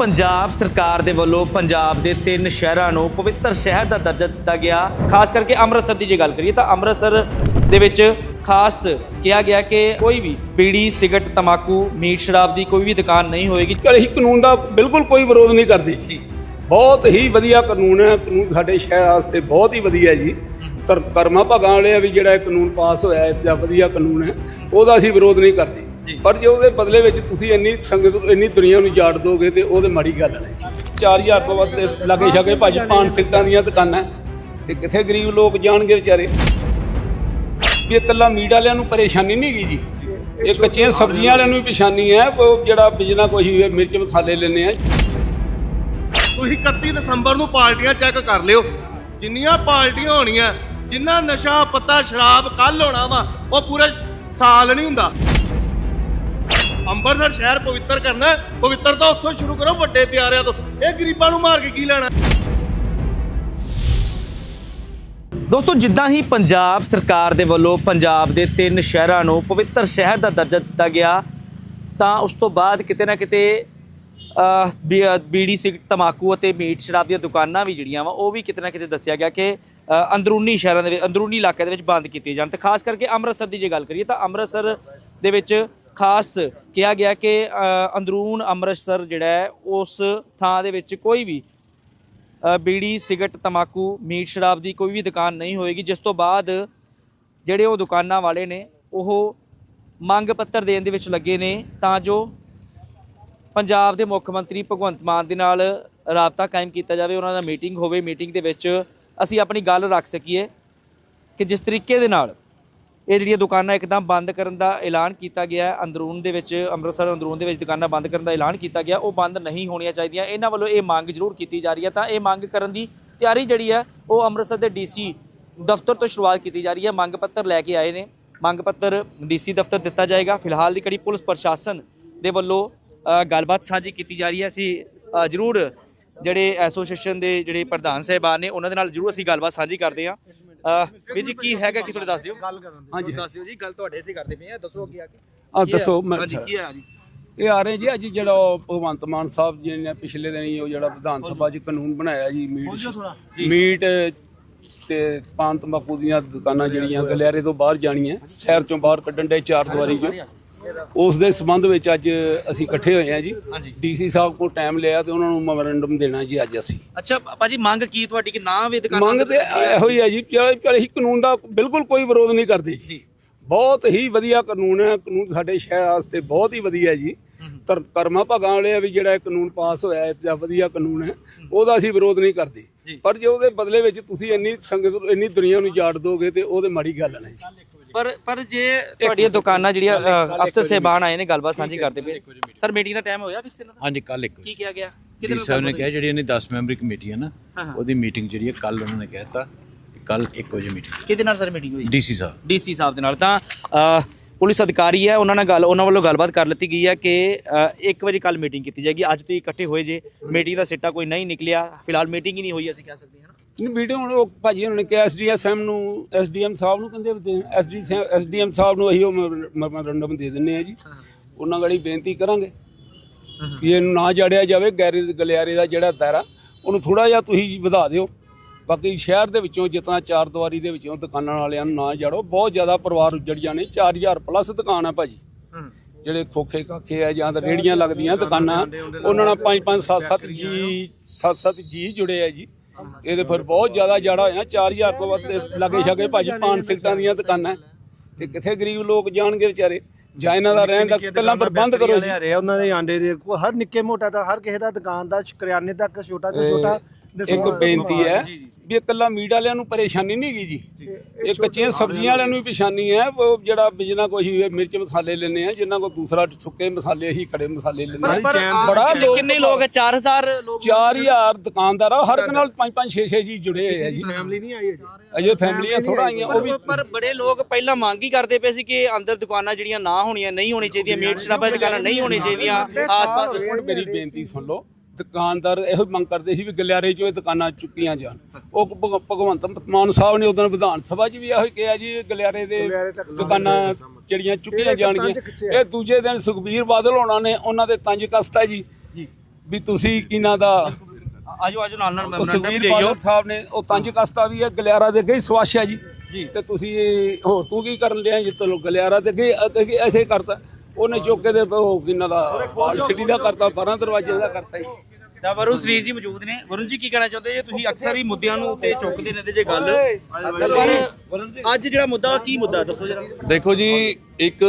ਪੰਜਾਬ ਸਰਕਾਰ ਦੇ ਵੱਲੋਂ ਪੰਜਾਬ ਦੇ ਤਿੰਨ ਸ਼ਹਿਰਾਂ ਨੂੰ ਪਵਿੱਤਰ ਸ਼ਹਿਰ ਦਾ ਦਰਜਾ ਦਿੱਤਾ ਗਿਆ। ਖਾਸ ਕਰਕੇ ਅੰਮ੍ਰਿਤਸਰ ਦੀ ਜੇ ਗੱਲ ਕਰੀਏ ਤਾਂ ਅੰਮ੍ਰਿਤਸਰ ਦੇ ਵਿੱਚ ਖਾਸ ਕਿਹਾ ਗਿਆ ਕਿ ਕੋਈ ਵੀ ਬੀੜੀ ਸਿਗਰਟ ਤਮਾਕੂ ਮੀਟ, ਸ਼ਰਾਬ ਦੀ ਕੋਈ ਵੀ ਦੁਕਾਨ ਨਹੀਂ ਹੋਏਗੀ। ਚਲ ਅਸੀਂ ਕਾਨੂੰਨ ਦਾ ਬਿਲਕੁਲ ਕੋਈ ਵਿਰੋਧ ਨਹੀਂ ਕਰਦੀ ਜੀ। ਬਹੁਤ ਹੀ ਵਧੀਆ ਕਾਨੂੰਨ ਹੈ। ਕਾਨੂੰਨ ਸਾਡੇ ਸ਼ਹਿਰ ਵਾਸਤੇ ਬਹੁਤ ਹੀ ਵਧੀਆ ਜੀ। ਧਰ ਕਰਮਾ ਭਾਗਾਂ ਵਾਲੇ ਆ ਵੀ ਜਿਹੜਾ ਇਹ ਕਾਨੂੰਨ ਪਾਸ ਹੋਇਆ ਹੈ, ਜਾਂ ਵਧੀਆ ਕਾਨੂੰਨ ਹੈ, ਉਹਦਾ ਅਸੀਂ ਵਿਰੋਧ ਨਹੀਂ ਕਰਦੇ। ਪਰ ਜੇ ਉਹਦੇ ਬਦਲੇ ਵਿੱਚ ਤੁਸੀਂ ਇੰਨੀ ਸੰਗਤ ਇੰਨੀ ਦੁਨੀਆ ਨੂੰ ਜਾੜ ਦੋਗੇ ਤੇ ਉਹਦੇ ਮਾੜੀ ਗੱਲ ਹੈ ਜੀ। 4000 ਤੋਂ ਵੱਧ ਲਾਗੇ ਛਾਗੇ ਭਾਜੀ ਪਾਨ ਸਿੱਟਾਂ ਦੀਆਂ ਦੁਕਾਨਾਂ ਤੇ ਕਿੱਥੇ ਗਰੀਬ ਲੋਕ ਜਾਣਗੇ ਵਿਚਾਰੇ? ਵੀ ਇਹ ਇਕੱਲਾ ਮੀਟ ਵਾਲਿਆਂ ਨੂੰ ਪਰੇਸ਼ਾਨੀ ਨਹੀਂ ਹੈਗੀ ਜੀ। ਇਹ ਕੱਚੀਆਂ ਸਬਜ਼ੀਆਂ ਵਾਲਿਆਂ ਨੂੰ ਵੀ ਪਰੇਸ਼ਾਨੀ ਹੈ। ਉਹ ਜਿਹੜਾ ਬਿਜਨਾ ਕੋਈ ਮਿਰਚ ਮਸਾਲੇ ਲੈਣੇ ਆ। ਤੁਸੀਂ 31 ਦਸੰਬਰ ਨੂੰ ਪਾਰਟੀਆਂ ਚੈੱਕ ਕਰ ਲਿਓ। ਜਿੰਨੀਆਂ ਪਾਰਟੀਆਂ ਹੋਣੀਆਂ ਜਿੰਨਾ ਨਸ਼ਾ ਪੱਤਾ ਸ਼ਰਾਬ ਕੱਲ ਹੋਣਾ ਵਾ ਉਹ ਪੂਰੇ ਸਾਲ ਨਹੀਂ ਹੁੰਦਾ। ਅੰਮ੍ਰਿਤਸਰ ਸ਼ਹਿਰ ਪਵਿੱਤਰ ਕਰਨਾ ਹੈ, ਪਵਿੱਤਰ ਉੱਥੋਂ ਸ਼ੁਰੂ ਕਰੋ ਵੱਡੇ ਤਿਆਰਿਆਂ ਤੋਂ। ਇਹ ਗਰੀਬਾਂ ਨੂੰ ਮਾਰ ਕੇ ਕੀ ਲੈਣਾ? ਦੋਸਤੋ ਜਿੱਦਾਂ ਹੀ ਪੰਜਾਬ ਸਰਕਾਰ ਦੇ ਵੱਲੋਂ ਪੰਜਾਬ ਦੇ ਤਿੰਨ ਸ਼ਹਿਰਾਂ ਨੂੰ ਪਵਿੱਤਰ ਸ਼ਹਿਰ ਦਾ ਦਰਜਾ ਦਿੱਤਾ ਗਿਆ ਤਾਂ ਉਸ ਤੋਂ ਬਾਅਦ ਕਿਤੇ ਨਾ ਕਿਤੇ ਬੀ- ਬੀੜੀ ਸਿਗਰਟ ਤਮਾਕੂ ਅਤੇ ਮੀਟ ਸ਼ਰਾਬ ਦੀਆਂ ਦੁਕਾਨਾਂ ਵੀ ਜਿਹੜੀਆਂ ਵਾ ਉਹ ਵੀ ਕਿਤੇ ਨਾ ਕਿਤੇ ਦੱਸਿਆ ਗਿਆ ਕਿ ਅੰਦਰੂਨੀ ਸ਼ਹਿਰਾਂ ਦੇ ਵਿੱਚ ਅੰਦਰੂਨੀ ਇਲਾਕਿਆਂ ਦੇ ਵਿੱਚ ਬੰਦ ਕੀਤੀਆਂ ਜਾਣ। ਤੇ ਖਾਸ ਕਰਕੇ ਅੰਮ੍ਰਿਤਸਰ ਦੀ ਜੇ ਗੱਲ ਕਰੀਏ ਤਾਂ ਅੰਮ੍ਰਿਤਸਰ ਦੇ ਵਿੱਚ ਖਾਸ ਕਿਹਾ ਗਿਆ ਕਿ ਅੰਦਰੂਨ ਅੰਮ੍ਰਿਤਸਰ ਜਿਹੜਾ ਹੈ, ਉਸ ਥਾਂ ਦੇ ਵਿੱਚ ਕੋਈ ਵੀ ਬੀੜੀ, ਸਿਗਰਟ ਤਮਾਕੂ ਮੀਟ, ਸ਼ਰਾਬ ਦੀ ਕੋਈ ਵੀ ਦੁਕਾਨ ਨਹੀਂ ਹੋਏਗੀ, ਜਿਸ ਤੋਂ ਬਾਅਦ ਜਿਹੜੇ ਉਹ ਦੁਕਾਨਾਂ ਵਾਲੇ ਨੇ, ਉਹ ਮੰਗ ਪੱਤਰ ਦੇਣ ਦੇ ਵਿੱਚ ਲੱਗੇ ਨੇ, ਤਾਂ ਜੋ ਪੰਜਾਬ ਦੇ ਮੁੱਖ ਮੰਤਰੀ ਭਗਵੰਤ ਮਾਨ ਦੇ ਨਾਲ ਰਾਬਤਾ ਕਾਇਮ ਕੀਤਾ ਜਾਵੇ, ਉਹਨਾਂ ਦਾ ਮੀਟਿੰਗ ਹੋਵੇ, ਮੀਟਿੰਗ ਦੇ ਵਿੱਚ ਅਸੀਂ ਆਪਣੀ ਗੱਲ ਰੱਖ ਸਕੀਏ ਕਿ ਜਿਸ ਤਰੀਕੇ ਦੇ ਨਾਲ ਇਹ ਜਿਹੜੀਆਂ ਦੁਕਾਨਾਂ ਇੱਕਦਮ ਬੰਦ ਕਰਨ ਦਾ ਐਲਾਨ ਕੀਤਾ ਗਿਆ ਹੈ, ਅੰਦਰੂਨ ਦੇ ਵਿੱਚ, ਅੰਮ੍ਰਿਤਸਰ ਅੰਦਰੂਨ ਦੇ ਵਿੱਚ ਦੁਕਾਨਾਂ ਬੰਦ ਕਰਨ ਦਾ ਐਲਾਨ ਕੀਤਾ ਗਿਆ, ਉਹ ਬੰਦ ਨਹੀਂ ਹੋਣੀਆਂ ਚਾਹੀਦੀਆਂ। ਇਹਨਾਂ ਵੱਲੋਂ ਇਹ ਮੰਗ ਜ਼ਰੂਰ ਕੀਤੀ ਜਾ ਰਹੀ ਹੈ। ਤਾਂ ਇਹ ਮੰਗ ਕਰਨ ਦੀ ਤਿਆਰੀ ਜਿਹੜੀ ਹੈ, ਉਹ ਅੰਮ੍ਰਿਤਸਰ ਦੇ ਡੀਸੀ ਦਫ਼ਤਰ ਤੋਂ ਸ਼ੁਰੂਆਤ ਕੀਤੀ ਜਾ ਰਹੀ ਹੈ। ਮੰਗ ਪੱਤਰ ਲੈ ਕੇ ਆਏ ਨੇ। ਮੰਗ ਪੱਤਰ ਡੀਸੀ ਦਫ਼ਤਰ ਦਿੱਤਾ ਜਾਏਗਾ। ਫਿਲਹਾਲ ਦੀ ਕੜੀ ਪੁਲਿਸ ਪ੍ਰਸ਼ਾਸਨ ਦੇ ਵੱਲੋਂ ਗੱਲਬਾਤ ਸਾਂਝੀ ਕੀਤੀ ਜਾ ਰਹੀ ਹੈ। ਅਸੀਂ ਜ਼ਰੂਰ ਜਿਹੜੇ ਐਸੋਸੀਏਸ਼ਨ ਦੇ ਜਿਹੜੇ ਪ੍ਰਧਾਨ ਸਾਹਿਬਾਨ ਨੇ, ਉਹਨਾਂ ਦੇ ਨਾਲ ਜ਼ਰੂਰ ਅਸੀਂ ਗੱਲਬਾਤ ਸਾਂਝੀ ਕਰਦੇ ਹਾਂ। ਵੀਰ ਜੀ ਕੀ ਹੈਗਾ ਕੀ ਤੁਹਾਡੇ ਦੱਸ ਦਿਓ? ਹਾਂਜੀ ਦੱਸ ਦਿਓ ਜੀ ਗੱਲ ਤੁਹਾਡੇ ਸੇ ਕਰਦੇ ਪਏ ਆ ਦੱਸੋ ਅੱਗੇ ਆ ਕੇ। ਆ? ਦੱਸੋ ਮੈਂ ਹਾਂਜੀ ਕੀ ਹੈ ਜੀ? ਇਹ ਆ ਰਹੇ ਜੀ ਅੱਜ ਜਿਹੜਾ ਭਗਵੰਤ ਮਾਨ ਸਾਹਿਬ ਜੀ ਨੇ ਪਿਛਲੇ ਦਿਨ ਉਹ ਜਿਹੜਾ ਵਿਧਾਨ ਸਭਾ 'ਚ ਕਾਨੂੰਨ ਬਣਾਇਆ ਜੀ ਮੀਟ ਮੀਟ ਤੇ ਪਾਨ ਤੰਬਾਕੂ ਦੀਆਂ ਦੁਕਾਨਾਂ ਜਿਹੜੀਆਂ ਗਲਿਆਰੇ ਤੋਂ ਬਾਹਰ ਜਾਣੀਆਂ ਸ਼ਹਿਰ ਚੋਂ ਬਾਹਰ ਕੱਢਣ ਦੇ ਚਾਰ ਦੀਵਾਰੀ 'ਚ। ਉਸ ਦੇ ਸੰਬੰਧ ਵਿੱਚ ਅੱਜ ਅਸੀਂ ਇਕੱਠੇ ਹੋਏ ਆ ਜੀ। ਡੀਸੀ ਸਾਹਿਬ ਕੋਲ ਟਾਈਮ ਲਿਆ ਤੇ ਉਹਨਾਂ ਨੂੰ ਮੈਮੋਰੈਂਡਮ ਦੇਣਾ ਜੀ ਅੱਜ ਅਸੀਂ। ਅੱਛਾ ਭਾਜੀ ਮੰਗ ਕੀ ਤੁਹਾਡੀ? ਕਿ ਨਾ ਵੀ ਦੁਕਾਨ ਮੰਗ ਤੇ ਇਹੋ ਹੀ ਹੈ ਜੀ ਕਿ ਕਿ ਅਸੀਂ ਕਾਨੂੰਨ ਦਾ ਬਿਲਕੁਲ ਕੋਈ ਵਿਰੋਧ ਨਹੀਂ ਕਰਦੇ ਜੀ। ਬਹੁਤ ਹੀ ਵਧੀਆ ਕਾਨੂੰਨ ਹੈ। ਕਾਨੂੰਨ ਸਾਡੇ ਸ਼ਹਿਰ ਵਾਸਤੇ ਬਹੁਤ ਹੀ ਵਧੀਆ ਜੀ। ਧਰ ਕਰਮਾ ਭਾਗਾਂ ਵਾਲੇ ਆ ਵੀ ਜਿਹੜਾ ਇਹ ਕਾਨੂੰਨ ਪਾਸ ਹੋਇਆ ਹੈ ਜਾਂ ਵਧੀਆ ਕਾਨੂੰਨ ਹੈ ਉਹਦਾ ਅਸੀਂ ਵਿਰੋਧ ਨਹੀਂ ਕਰਦੇ। ਪਰ ਜੇ ਉਹਦੇ ਬਦਲੇ ਵਿੱਚ ਤੁਸੀਂ ਇੰਨੀ ਸੰਗਤ ਇੰਨੀ ਦੁਨੀਆ ਨੂੰ ਜਾੜ ਦੋਗੇ ਤੇ ਉਹਦੇ ਮਾੜੀ ਗੱਲ ਹੈ ਜੀ। ਪਰ ਪਰ ਜੇ ਤੁਹਾਡੀਆਂ ਦੁਕਾਨਾਂ ਜਿਹੜੀਆਂ ਅਫਸਰ ਸਾਹਿਬਾਨ ਆਏ ਨੇ ਗੱਲਬਾਤ ਸਾਂਝੀ ਕਰਦੇ ਪਏ। ਸਰ ਮੀਟਿੰਗ ਦਾ ਟਾਈਮ ਹੋਇਆ ਫਿਕਸ ਇਹਨਾਂ ਦਾ ਹਾਂਜੀ ਕੱਲ ਇੱਕ ਕੀ ਕਿਹਾ ਗਿਆ? ਡੀ ਸਾਹਿਬ ਨੇ ਕਿਹਾ ਜਿਹੜੀ ਇਹਨੇ 10 ਮੈਂਬਰੀ ਕਮੇਟੀ ਹੈ ਨਾ ਉਹਦੀ ਮੀਟਿੰਗ ਜਿਹੜੀ ਹੈ ਕੱਲ ਉਹਨਾਂ ਨੇ ਕਹਿਤਾ ਕੱਲ 1 ਵਜੇ ਮੀਟਿੰਗ ਕਿਹਦੇ ਨਾਲ ਸਰ ਮੀਟਿੰਗ ਹੋਈ? ਡੀਸੀ ਸਾਹਿਬ। ਡੀਸੀ ਸਾਹਿਬ ਦੇ ਨਾਲ। ਤਾਂ ਪੁਲਿਸ ਅਧਿਕਾਰੀ ਹੈ ਉਹਨਾਂ ਨਾਲ ਗੱਲ ਉਹਨਾਂ ਵੱਲੋਂ ਗੱਲਬਾਤ ਕਰ ਲਿੱਤੀ ਗਈ ਹੈ ਕਿ 1 ਵਜੇ ਕੱਲ ਮੀਟਿੰਗ ਕੀਤੀ ਜਾਏਗੀ। ਅੱਜ ਤੁਸੀਂ ਇਕੱਠੇ ਹੋਏ ਜੇ। ਮੀਟਿੰਗ ਦਾ ਸਿੱਟਾ ਕੋਈ ਨਹੀਂ ਨਿਕਲਿਆ। ਫਿਲਹਾਲ ਮੀਟਿੰਗ ਹੀ ਨਹੀਂ ਹੋਈ ਅਸੀਂ ਕਹਿ ਸਕਦੇ ਹਾਂ ਨਾ ਨਹੀਂ ਵੀਡੀਓ ਹੁਣ ਉਹ ਭਾਜੀ ਉਹਨਾਂ ਨੇ ਕਿਹਾ ਐਸਡੀਐਮ ਨੂੰ ਐਸਡੀਐਮ ਸਾਹਿਬ ਨੂੰ ਕਹਿੰਦੇ ਵੀ ਐਸਡੀ ਐਸਡੀਐਮ ਸਾਹਿਬ ਨੂੰ ਅਸੀਂ ਉਹ ਮੈਮੋਰੰਡਮ ਦੇ ਦਿੰਨੇ ਆ ਜੀ। ਉਹਨਾਂ ਗੜੀ ਬੇਨਤੀ ਕਰਾਂਗੇ ਵੀ ਇਹਨੂੰ ਨਾ ਜੜਿਆ ਜਾਵੇ ਗੈਰੇ ਗਲਿਆਰੇ ਦਾ ਜਿਹੜਾ ਦਾਇਰਾ ਉਹਨੂੰ ਥੋੜਾ ਜਿਹਾ ਤੁਸੀਂ ਵਧਾ ਦਿਓ। ਬਾਕੀ ਸ਼ਹਿਰ ਦੇ ਵਿੱਚੋਂ ਜਿਤਨਾ ਚਾਰ ਦੀਵਾਰੀ ਦੇ ਵਿੱਚੋਂ ਦੁਕਾਨਾਂ ਵਾਲਿਆਂ ਨੂੰ ਨਾ ਜੜੋ ਬਹੁਤ ਜ਼ਿਆਦਾ ਪਰਿਵਾਰ ਉੱਜੜ ਜਾਣੇ 4000 ਪਲੱਸ ਦੁਕਾਨ ਆ ਭਾਜੀ। ਜਿਹੜੇ ਖੋਖੇ ਕਾਖੇ ਆ ਜਾਂ ਰੇੜੀਆਂ ਲੱਗਦੀਆਂ ਦੁਕਾਨਾਂ ਉਹਨਾਂ ਨਾਲ 5 5 7 7 ਜੀ 7 7 ਜੀ ਜੁੜੇ ਆ ਜੀ। ਇਹਦੇ ਫਿਰ ਬਹੁਤ ਜ਼ਿਆਦਾ ਜੜਾ ਹੋਇਆ 4000 ਤੋਂ ਵੱਧ ਲਾਗੇ ਛਾਗੇ ਭਾਜੀ ਪਾਨ ਸਿਲਟਾਂ ਦੀਆਂ ਦੁਕਾਨਾਂ। ਤੇ ਕਿੱਥੇ ਗਰੀਬ ਲੋਕ ਜਾਣਗੇ ਵਿਚਾਰੇ? ਜਾਂ ਇਹਨਾਂ ਦਾ ਰਹਿਣ ਦਾ ਪਹਿਲਾਂ ਪ੍ਰਬੰਧ ਕਰੋ ਜੀ। ਉਹਨਾਂ ਦੇ ਆਂਡੇ ਹਰ ਨਿੱਕੇ ਮੋਟਾ ਦਾ ਹਰ ਕਿਸੇ ਦਾ ਦੁਕਾਨ ਦਾ ਕਰਿਆਨੇ ਤੱਕ ਛੋਟਾ ਤੋਂ ਛੋਟਾ ਇੱਕ ਬੇਨਤੀ ਹੈ ਵੀ ਇਕੱਲਾ ਮੀਟ ਵਾਲਿਆਂ ਨੂੰ ਪਰੇਸ਼ਾਨੀ ਨਹੀਂ ਹੈਗੀ ਜੀ। ਇਹ ਕੱਚੀਆਂ ਸਬਜ਼ੀਆਂ ਵਾਲਿਆਂ ਨੂੰ ਵੀ ਪਰੇਸ਼ਾਨੀ ਹੈ। ਉਹ ਜਿਹੜਾ ਬਿਜਨਾ ਕੋਈ ਮਿਰਚ ਮਸਾਲੇ ਲੈਣੇ ਆ ਜਿਨ੍ਹਾਂ ਕੋਲ ਦੂਸਰਾ ਸੁੱਕੇ ਮਸਾਲੇ ਹੀ ਖੜੇ ਮਸਾਲੇ ਲੈਣੇ ਪਰ ਆ ਬੜਾ ਕਿੰਨੇ- ਲੋਕ ਕਿੰਨੇ ਲੋਕ ਹੈ? 4000 ਲੋਕ 4000 ਦੁਕਾਨਦਾਰ ਆ ਹਰ ਇੱਕ ਨਾਲ 5 5 6 6 ਜੀ ਜੁੜੇ ਹੋਏ ਆ ਜੀ। ਫੈਮਿਲੀ ਨਹੀਂ ਆਈ ਅਜੇ। ਅਜੇ ਫੈਮਲੀਆਂ ਥੋੜਾ ਆਈਆਂ ਉਹ ਵੀ ਪਰ ਬੜੇ ਲੋਕ ਪਹਿਲਾਂ ਮੰਗ ਹੀ ਕਰਦੇ ਪਏ ਸੀ ਕਿ ਅੰਦਰ ਦੁਕਾਨਾਂ ਜਿਹੜੀਆਂ ਨਾ ਹੋਣੀਆਂ ਨਹੀਂ ਹੋਣੀ ਚਾਹੀਦੀਆਂ ਮੀਟ ਸ਼ਰਾਬਾਂ ਦੀਆਂ ਦੁਕਾਨਾਂ ਨਹੀਂ ਹੋਣੀਆਂ ਚਾਹੀਦੀਆਂ ਆਸ-ਪਾਸ ਹੁਣ ਮੇਰੀ ਬੇਨਤੀ ਸੁਣ ਲਓ। ਦੁਕਾਨਦਾਰ ਇਹੋ ਮੰਗ ਕਰਦੇ ਸੀ ਵੀ ਗਲਿਆਰੇ ਚੋਂ ਇਹ ਦੁਕਾਨਾਂ ਚੁੱਕੀਆਂ ਜਾਣ। ਉਹ ਭਗ- ਭਗਵੰਤ ਮਾਨ ਸਾਹਿਬ ਨੇ ਉਦੋਂ ਵਿਧਾਨ ਸਭਾ 'ਚ ਵੀ ਇਹੋ ਹੀ ਕਿਹਾ ਜੀ ਗਲਿਆਰੇ ਦੇ ਦੁਕਾਨਾਂ ਜਿਹੜੀਆਂ ਚੁੱਕੀਆਂ ਜਾਣਗੀਆਂ। ਇਹ ਦੂਜੇ ਦਿਨ ਸੁਖਬੀਰ ਬਾਦਲ ਹੋਣਾ ਨੇ ਉਹਨਾਂ ਦੇ ਤੰਜ ਕਸਤਾ ਜੀ। ਵੀ ਤੁਸੀਂ ਕਿਨਾਂ ਦਾ ਆਜੋ ਆਜੋ ਨਾਲ ਨਾਲ ਉਹ ਮੈਮੋਰੰਡਮ ਵੀ ਸੁਖਬੀਰ ਬਾਦਲ ਸਾਹਿਬ ਨੇ ਉਹ ਤੰਜ ਕਸਤਾ ਵੀ ਹੈ ਗਲਿਆਰਾ ਦੇ ਗਈ ਸਵਾਸ਼ਾ ਜੀ। ਜੀ। ਤੇ ਤੁਸੀਂ ਇਹ ਹੋਰ ਤੂੰ ਕੀ ਕਰਨ ਲਿਆ ਜੀ? ਚਲੋ ਗਲਿਆਰਾ ਤੇ ਗਈ ਅਤੇ ਐਸੇ ਕਰਤਾ। ਉਹਨੇ ਚੌਕੇ ਦੇ ਉਹ ਕਿਨਾਂ ਦਾ ਸਿਟੀ ਦਾ ਕਰਤਾ 12 ਦਰਵਾਜ਼ੇ ਦਾ ਕਰਤਾ ਜੀ। ਤਾਂ ਵਰੁਣ ਸਰੀਰ ਜੀ ਮੌਜੂਦ ਨੇ। ਵਰੁਣ ਜੀ ਕੀ ਕਹਿਣਾ ਚਾਹੁੰਦੇ ਜੇ? ਤੁਸੀਂ ਅਕਸਰ ਹੀ ਮੁੱਦਿਆਂ ਨੂੰ ਉੱਤੇ ਚੁੱਕਦੇ ਰਹਿੰਦੇ ਜੇ ਗੱਲ। ਪਰ ਅੱਜ ਜਿਹੜਾ ਮੁੱਦਾ ਕੀ ਮੁੱਦਾ? ਦੱਸੋ ਜਰਾ। ਦੇਖੋ ਜੀ ਇੱਕ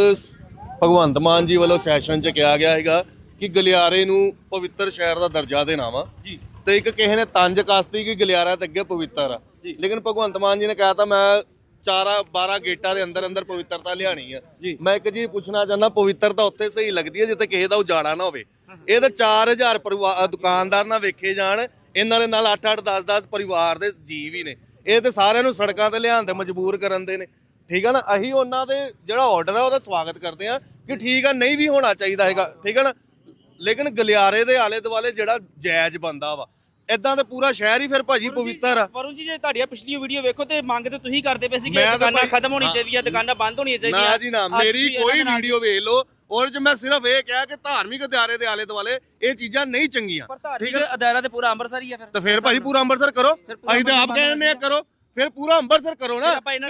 ਭਗਵੰਤ ਮਾਨ ਜੀ ਵੱਲੋਂ ਸੈਸ਼ਨ 'ਚ ਕਿਹਾ ਗਿਆ ਹੈਗਾ ਕਿ ਗਲਿਆਰੇ ਨੂੰ ਪਵਿੱਤਰ ਸ਼ਹਿਰ ਦਾ ਦਰਜਾ ਦੇਣਾ ਵਾ। ਜੀ। ਤੇ ਇੱਕ ਕਿਸੇ ਨੇ ਤੰਜ ਕਸਤੀ ਕਿ ਗਲਿਆਰਾ ਤੇ ਅੱਗੇ ਪਵਿੱਤਰ ਆ। ਲੇਕਿਨ ਭਗਵੰਤ ਮਾਨ ਜੀ ਨੇ ਕਿਹਾ ਤਾਂ ਮੈਂ ਚਾਰਾ 12 ਗੇਟਾਂ ਦੇ ਅੰਦਰ ਅੰਦਰ ਪਵਿੱਤਰਤਾ ਲਿਆਣੀ ਆ। ਮੈਂ ਇੱਕ ਜੀ ਪੁੱਛਣਾ ਚਾਹੁੰਦਾ ਪਵਿੱਤਰਤਾ ਉੱਥੇ ਸਹੀ ਲੱਗਦੀ ਹੈ ਜਿੱਥੇ ਕਿਸੇ ਦਾ ਉਜਾੜਾ ਨਾ ਹੋਵੇ। ਇਹ ਤਾਂ 4000 ਪਰਿਵਾਰ ਦੁਕਾਨਦਾਰ ਨਾ ਵੇਖੇ ਜਾਣ ਇਹਨਾਂ ਦੇ ਨਾਲ 8-8 10-10 ਪਰਿਵਾਰ ਦੇ ਜੀਵ ਹੀ ਨੇ। ਇਹ ਤੇ ਸਾਰਿਆਂ ਨੂੰ ਸੜਕਾਂ ਤੇ ਲਿਆਉਣ ਤੇ ਮਜਬੂਰ ਕਰਨ ਦੇ ਨੇ। ਠੀਕ ਆ ਨਾ? ਅਸੀਂ ਉਹਨਾਂ ਦੇ ਜਿਹੜਾ ਆਰਡਰ ਆ ਉਹਦਾ ਸਵਾਗਤ ਕਰਦੇ ਆ ਕਿ ਠੀਕ ਆ ਨਹੀਂ ਵੀ ਹੋਣਾ ਚਾਹੀਦਾ ਹੈਗਾ। ਠੀਕ ਆ ਨਾ? ਲੇਕਿਨ ਗਲਿਆਰੇ ਦੇ ਆਲੇ ਦੁਆਲੇ ਜਿਹੜਾ ਜਾਇਜ਼ ਬੰਦਾ ਵਾ ਇਦਾਂ ਤੇ ਪੂਰਾ ਸ਼ਹਿਰ ਹੀ ਫਿਰ ਭਾਜੀ ਪਵਿੱਤਰ ਆ। ਵਰੁਣ ਜੀ ਜੇ ਤੁਹਾਡੀਆਂ ਪਿਛਲੀ ਵੀਡੀਓ ਵੇਖੋ ਤੇ ਮੰਗ ਤੇ ਤੁਸੀਂ ਕਰਦੇ ਪਏ ਸੀ ਕਿ ਦੁਕਾਨਾਂ ਖਤਮ ਹੋਣੀ ਹਾਂ। ਚਾਹੀਦੀਆਂ ਦੁਕਾਨਾਂ ਬੰਦ ਹੋਣੀਆਂ ਚਾਹੀਦੀਆਂ। ਨਾ ਜੀ ਨਾ ਮੇਰੀ ਕੋਈ ਵੀਡੀਓ ਵੇਖ ਲਓ ਔਰ ਜੇ ਮੈਂ ਸਿਰਫ ਇਹ ਕਿਹਾ ਕਿ ਧਾਰਮਿਕ ਅਦਾਰੇ ਦੇ ਆਲੇ ਦੁਆਲੇ ਇਹ ਚੀਜ਼ਾਂ ਨਹੀਂ ਚੰਗੀਆਂ। ਪਰ ਧਾਰਮਿਕ ਅਦਾਰਾ ਤੇ ਪੂਰਾ ਅੰਮ੍ਰਿਤਸਰ ਹੀ ਆ ਫਿਰ। ਤਾਂ ਫਿਰ ਭਾਜੀ ਪੂਰਾ ਅੰਮ੍ਰਿਤਸਰ ਕਰੋ। ਅਸੀਂ ਤਾਂ ਆਪ ਕਹਿੰਦੇ ਆ ਕਰੋ। ਫਿਰ ਪੂਰਾ ਅੰਮ੍ਰਿਤਸਰ ਕਰੋ ਨਾ? ਮੈਂ ਇਹਨਾਂ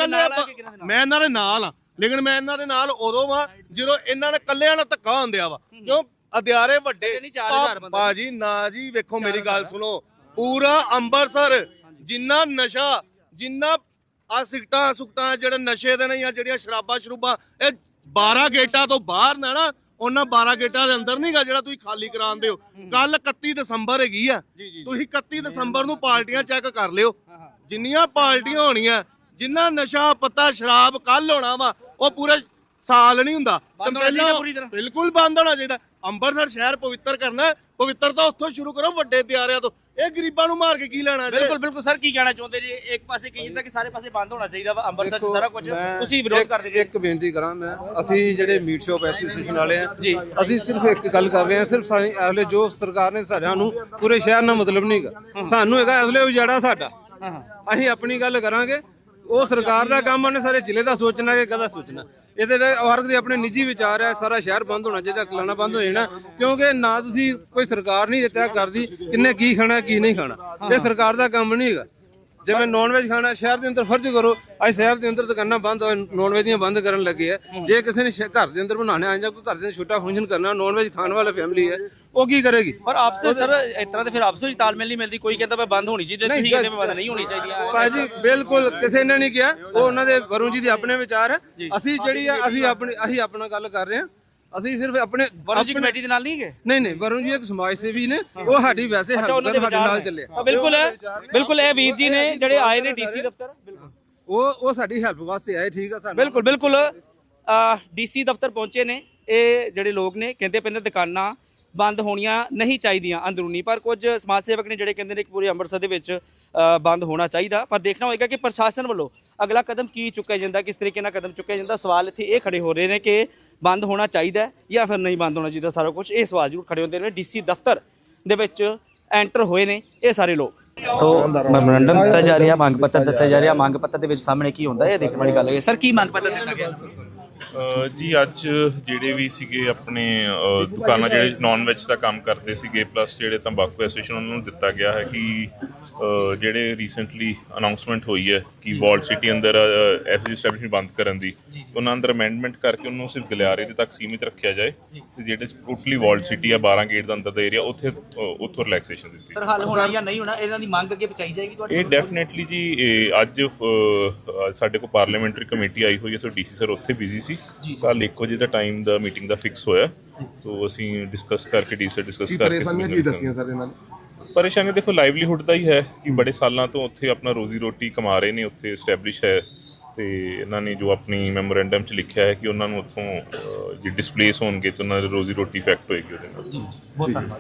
ਦੇ ਨਾਲ ਆ। ਲੇਕਿਨ ਮੈਂ ਇਹਨਾਂ ਦੇ ਨਾਲ ਉਦੋਂ ਵਾਂ ਜਦੋਂ ਇਹਨਾਂ ਨੇ ਕੱਲਿਆਂ ਨਾਲ ਧੱਕਾ ਹੁੰਦਿਆ ਵਾ। ਕਿਉਂ? ਅਧਿਆਰੇ ਵੱਡੇ। ਨਹੀਂ, ਚਾਰ ਹਜ਼ਾਰ ਬੰਦਾ। ਭਾਜੀ ਨਾ ਜੀ ਵੇਖੋ ਮੇਰੀ ਗੱਲ ਸੁਣੋ। ਪੂਰਾ ਅੰਮ੍ਰਿਤਸਰ ਜਿੰਨਾ ਨਸ਼ਾ ਜਿੰਨਾ ਆ ਸਿਗਟਾਂ ਸੁਗਟਾਂ ਜਿਹੜੇ ਨਸ਼ੇ ਦੇ ਨੇ ਜਾਂ ਜਿਹੜੀਆਂ ਸ਼ਰਾਬਾਂ ਸ਼ਰੂਬਾਂ ਇਹ 12 ਗੇਟਾਂ ਤੋਂ ਬਾਹਰ ਨਾ ਨਾ ਉਹਨਾਂ 12 ਗੇਟਾਂ ਦੇ ਅੰਦਰ ਨਹੀਂਗਾ ਜਿਹੜਾ ਤੁਸੀਂ ਖਾਲੀ ਕਰਾਉਂਦੇ ਹੋ। ਕੱਲ 31 ਦਸੰਬਰ ਹੈਗੀ ਆ। ਤੁਸੀਂ 31 ਦਸੰਬਰ ਨੂੰ ਪਾਰਟੀਆਂ ਚੈੱਕ ਕਰ ਲਿਓ। ਜਿੰਨੀਆਂ ਪਾਰਟੀਆਂ ਹੋਣੀਆਂ ਜਿੰਨਾ ਨਸ਼ਾ ਪੱਤਾ ਸ਼ਰਾਬ ਕੱਲ ਹੋਣਾ ਵਾ ਉਹ ਪੂਰੇ ਸਾਲ ਨਹੀਂ ਹੁੰਦਾ। ਬੰਦ ਤੇ ਹੋਣਾ ਚਾਹੀਦਾ ਪਹਿਲਾਂ- ਪੂਰੀ ਤਰ੍ਹਾਂ। ਬਿਲਕੁਲ ਬੰਦ ਹੋਣਾ ਚਾਹੀਦਾ। ਅੰਮ੍ਰਿਤਸਰ ਸ਼ਹਿਰ ਪਵਿੱਤਰ ਕਰਨਾ ਹੈ। ਪਵਿੱਤਰਤਾ ਉੱਥੋਂ ਸ਼ੁਰੂ ਕਰੋ ਵੱਡੇ ਦਿਆਰਿਆਂ ਤੋਂ। ਇਹ ਗਰੀਬਾਂ ਨੂੰ ਮਾਰ ਕੇ ਕੀ ਲੈਣਾ ਜੇ? ਬਿਲਕੁਲ ਬਿਲਕੁਲ ਸਰ ਕੀ ਕਹਿਣਾ ਚਾਹੁੰਦੇ ਜੀ? ਇੱਕ ਪਾਸੇ ਕਹੀ ਜਾਂਦਾ ਕਿ ਸਾਰੇ ਪਾਸੇ ਬੰਦ ਹੋਣਾ ਚਾਹੀਦਾ ਵਾ ਅੰਮ੍ਰਿਤਸਰ 'ਚ ਸਾਰਾ ਕੁਝ। ਤੁਸੀਂ ਵਿਰੋਧ ਕਰਦੇ ਜੀ। ਇੱਕ ਬੇਨਤੀ ਕਰਾਂ ਮੈਂ। ਅਸੀਂ ਜਿਹੜੇ ਮੀਟ ਸ਼ਾਪ ਐਸੋਸੀਏਸ਼ਨ ਵਾਲੇ ਆ ਜੀ। ਅਸੀਂ ਸਿਰਫ ਇੱਕ ਗੱਲ ਕਰ ਰਹੇ ਹਾਂ ਸਿਰਫ ਸਾਡੀ ਅਗਲੇ ਜੋ ਸਰਕਾਰ ਨੇ ਸਾਰਿਆਂ ਨੂੰ ਪੂਰੇ ਸ਼ਹਿਰ ਨਾਲ ਮਤਲਬ ਨਹੀਂਗਾ ਸਾਨੂੰ ਹੈਗਾ ਅਗਲੇ ਉਜਾੜਾ ਸਾਡਾ। ਅਸੀਂ ਆਪਣੀ ਗੱਲ ਕਰਾਂਗੇ। ਉਹ ਸਰਕਾਰ ਦਾ ਕੰਮ ਉਹਨੇ ਸਾਰੇ ਜ਼ਿਲ੍ਹੇ ਦਾ ਸੋਚਣਾ ਕਿ ਕਦਾ ਸੋਚਣਾ। ਇਹਦੇ ਲਈ ਵਰਗ ਦੇ ਆਪਣੇ ਨਿੱਜੀ ਵਿਚਾਰ ਹੈ, ਸਾਰਾ ਸ਼ਹਿਰ ਬੰਦ ਹੋਣਾ ਚਾਹੀਦਾ ਕਲਾਣਾ ਬੰਦ ਹੋ ਜਾਣਾ। ਕਿਉਂਕਿ ਨਾ ਤੁਸੀਂ ਕੋਈ ਸਰਕਾਰ ਨਹੀਂ ਤੈਅ ਕਰਦੀ, ਕਿੰਨੇ ਕੀ ਖਾਣਾ, ਕੀ ਨਹੀਂ ਖਾਣਾ। ਇਹ ਸਰਕਾਰ ਦਾ ਕੰਮ ਨਹੀਂ ਹੈਗਾ। ਜਿਵੇਂ ਨੌਨ ਵੈਜ ਖਾਣਾ, ਸ਼ਹਿਰ ਦੇ ਅੰਦਰ ਫਰਜ਼ ਕਰੋ, ਅੱਜ ਸ਼ਹਿਰ ਦੇ ਅੰਦਰ ਦੁਕਾਨਾਂ ਬੰਦ ਹੋਏ ਨੌਨ ਵੈਜ ਦੀਆਂ ਬੰਦ ਕਰਨ ਲੱਗੇ ਆ। ਜੇ ਕਿਸੇ ਨੇ ਸ਼ਹਿ- ਘਰ ਦੇ ਅੰਦਰ ਬਣਾਉਣਾ ਆ, ਜਾਂ ਕੋਈ ਘਰ ਦੇ ਅੰਦਰ ਛੋਟਾ ਫੰਕਸ਼ਨ ਕਰਨਾ ਨੌਨ ਵੈਜ ਖਾਣ ਵਾਲਾ ਫੈਮਿਲੀ ਹੈ ਉਹ ਕੀ ਕਰੇਗੀ? ਪਰ ਆਪਸੇ ਸਰ ਇਸ ਤਰ੍ਹਾਂ ਤੇ ਫਿਰ ਆਪਸੇ ਵਿੱਚ ਤਾਲਮੇਲ ਨਹੀਂ ਮਿਲਦੀ। ਕੋਈ ਕਹਿੰਦਾ ਬੰਦ ਹੋਣੀ ਚਾਹੀਦੀ ਤੁਸੀਂ ਕਹਿੰਦੇ ਬੰਦ ਨਹੀਂ ਹੋਣੀ ਚਾਹੀਦੀ। ਭਾਜੀ ਬਿਲਕੁਲ ਕਿਸੇ ਨੇ ਨਹੀਂ ਕਿਹਾ। ਉਹ ਉਹਨਾਂ ਦੇ ਵਰੁਣ ਜੀ ਦੇ ਆਪਣੇ ਵਿਚਾਰ। ਹੈ ਅਸੀਂ ਜਿਹੜੀ ਆ ਅਸੀਂ ਆਪਣੀ ਅਸੀਂ ਆਪਣਾ ਗੱਲ ਕਰ ਰਹੇ ਹਾਂ। ਅਸੀਂ ਸਿਰਫ ਆਪਣੇ ਵਰੁਣ ਜੀ ਕਮੇਟੀ ਦੇ ਨਾਲ ਨਹੀਂ ਗਏ ਨਹੀਂ ਨਹੀਂ ਵਰੁਣ ਜੀ ਇੱਕ ਸਮਾਜ ਸੇਵੀ ਨੇ। ਉਹ ਸਾਡੀ ਵੈਸੇ ਕਰਨ ਸਾਡੇ ਨਾਲ। ਚੱਲੇ। ਬਿਲਕੁਲ ਬਿਲਕੁਲ ਇਹ ਵੀਰ ਜੀ ਨੇ ਜਿਹੜੇ ਆਏ ਨੇ ਡੀਸੀ ਦਫ਼ਤਰ। ਬਿਲਕੁਲ। ਉਹ ਉਹ ਸਾਡੀ ਹੈਲਪ ਵਾਸਤੇ ਆਏ ਠੀਕ ਆ ਸਾਨੂੰ। ਬਿਲਕੁਲ ਬਿਲਕੁਲ। ਡੀਸੀ ਦਫ਼ਤਰ ਪਹੁੰਚੇ ਨੇ। ਇਹ ਜਿਹੜੇ ਲੋਕ ਨੇ ਕਹਿੰਦੇ ਪੈਂਦੇ ਦੁਕਾਨਾਂ ਬੰਦ ਹੋਣੀਆਂ ਨਹੀਂ ਚਾਹੀਦੀਆਂ ਅੰਦਰੂਨੀ, ਪਰ ਕੁਝ ਸਮਾਜ ਸੇਵਕ ਨੇ ਜਿਹੜੇ ਕਹਿੰਦੇ ਨੇ ਕਿ ਪੂਰੇ ਅੰਮ੍ਰਿਤਸਰ ਦੇ ਵਿੱਚ ਬੰਦ ਹੋਣਾ ਚਾਹੀਦਾ। ਪਰ ਦੇਖਣਾ ਹੋਏਗਾ ਕਿ ਪ੍ਰਸ਼ਾਸਨ ਵੱਲੋਂ ਅਗਲਾ ਕਦਮ ਕੀ ਚੁੱਕਿਆ ਜਾਂਦਾ, ਕਿਸ ਤਰੀਕੇ ਨਾਲ ਕਦਮ ਚੁੱਕਿਆ ਜਾਂਦਾ। ਸਵਾਲ ਇੱਥੇ ਇਹ ਖੜੇ ਹੋ ਰਹੇ ਨੇ ਕਿ ਬੰਦ ਹੋਣਾ ਚਾਹੀਦਾ ਜਾਂ ਫਿਰ ਨਹੀਂ ਬੰਦ ਹੋਣਾ ਚਾਹੀਦਾ ਸਾਰਾ ਕੁਝ। ਇਹ ਸਵਾਲ ਜ਼ਰੂਰ ਖੜੇ ਹੁੰਦੇ ਨੇ। ਡੀਸੀ ਦਫ਼ਤਰ ਦੇ ਵਿੱਚ ਐਂਟਰ ਹੋਏ ਨੇ ਇਹ ਸਾਰੇ ਲੋਕ। ਸੋ ਮੈਮੋਰੰਡਮ ਦਿੱਤਾ ਜਾ ਰਿਹਾ, ਮੰਗ ਪੱਤਰ ਦਿੱਤਾ ਜਾ ਰਿਹਾ। ਮੰਗ ਪੱਤਰ ਦੇ ਵਿੱਚ ਸਾਹਮਣੇ ਕੀ ਹੁੰਦਾ ਇਹ ਦੇਖਣ ਵਾਲੀ ਗੱਲ ਹੈ। ਸਰ, ਕੀ ਮੰਗ ਪੱਤਰ ਦਿੱਤਾ ਗਿਆ? ਜੀ, ਅੱਜ ਜਿਹੜੇ ਵੀ ਸੀਗੇ ਆਪਣੇ ਦੁਕਾਨਾਂ ਜਿਹੜੇ ਨਾਨ ਵੈਜ ਦਾ ਕੰਮ ਕਰਦੇ ਸੀਗੇ ਪਲੱਸ ਜਿਹੜੇ ਤੰਬਾਕੂ ਐਸੋਸੀਏਸ਼ਨ ਉਹਨਾਂ ਨੂੰ ਦਿੱਤਾ ਗਿਆ ਹੈ ਕਿ ਜਿਹੜੇ ਰੀਸੈਂਟਲੀ ਅਨਾਉਂਸਮੈਂਟ ਹੋਈ ਹੈ ਕਿ ਵਾਰਡ ਸਿਟੀ ਅੰਦਰ ਐਫਜੀ ਸਟੈਬਲਿਸ਼ਮੈਂਟ ਬੰਦ ਕਰਨ ਦੀ ਉਹਨਾਂ ਅੰਦਰ ਅਮੈਂਡਮੈਂਟ ਕਰਕੇ ਉਹਨੂੰ ਸਿਰਫ ਗਲਿਆਰੇ ਦੇ ਤੱਕ ਸੀਮਿਤ ਰੱਖਿਆ ਜਾਏ ਤੇ ਜਿਹੜੇ ਟੋਟਲੀ ਵਾਰਡ ਸਿਟੀ ਆ 12 ਗੇਟ ਦਾ ਅੰਦਰ ਦਾ ਏਰੀਆ ਉੱਥੇ ਉੱਥੋਂ ਰਿਲੈਕਸੇਸ਼ਨ ਦਿੱਤੀ ਸਰ ਹੱਲ ਹੋਣਾ ਜਾਂ ਨਹੀਂ ਹੋਣਾ ਇਹਨਾਂ ਦੀ ਮੰਗ ਅੱਗੇ ਪਹੁੰਚਾਈ ਜਾਏਗੀ ਤੁਹਾਡੀ ਇਹ ਡੈਫੀਨਿਟਲੀ ਜੀ ਅੱਜ ਸਾਡੇ ਕੋਲ ਪਾਰਲੀਮੈਂਟਰੀ ਕਮੇਟੀ ਆਈ ਹੋਈ ਹੈ ਸੋ ਡੀਸੀ ਸਰ ਉੱਥੇ ਬਿਜ਼ੀ ਸੀ। ਕੱਲ 1 ਵਜੇ ਦਾ ਟਾਈਮ ਦਾ ਮੀਟਿੰਗ ਦਾ ਫਿਕਸ ਹੋਇਆ। ਸੋ ਅਸੀਂ ਡਿਸਕਸ ਕਰਕੇ ਡੀ ਸਰ ਡਿਸਕਸ ਕਰਕੇ ਪਰੇਸ਼ਾਨੀਆਂ ਕੀ ਦੱਸੀਆਂ ਸਰ ਇਹਨਾਂ ਨੇ? ਪਰੇਸ਼ਾਨੀ ਦੇਖੋ ਲਾਈਵਲੀਹੁੱਡ ਦਾ ਹੀ ਹੈ ਕਿ ਬੜੇ ਸਾਲਾਂ ਤੋਂ ਉੱਥੇ ਆਪਣਾ ਰੋਜ਼ੀ ਰੋਟੀ ਕਮਾ ਰਹੇ ਨੇ, ਉੱਥੇ ਐਸਟੈਬਲਿਸ਼ ਹੈ। ਤੇ ਇਹਨਾਂ ਨੇ ਜੋ ਆਪਣੀ ਮੈਮੋਰੈਂਡਮ ਚ ਲਿਖਿਆ ਹੈ ਕਿ ਉਹਨਾਂ ਨੂੰ ਉੱਥੋਂ ਜੇ ਡਿਸਪਲੇਸ ਹੋਣਗੇ ਤਾਂ ਉਹਨਾਂ ਦੀ ਰੋਜ਼ੀ ਰੋਟੀ ਇਫੈਕਟ ਹੋਏਗੀ ਉਹਦੇ ਨਾਲ। ਬਹੁਤ ਧੰਨਵਾਦ।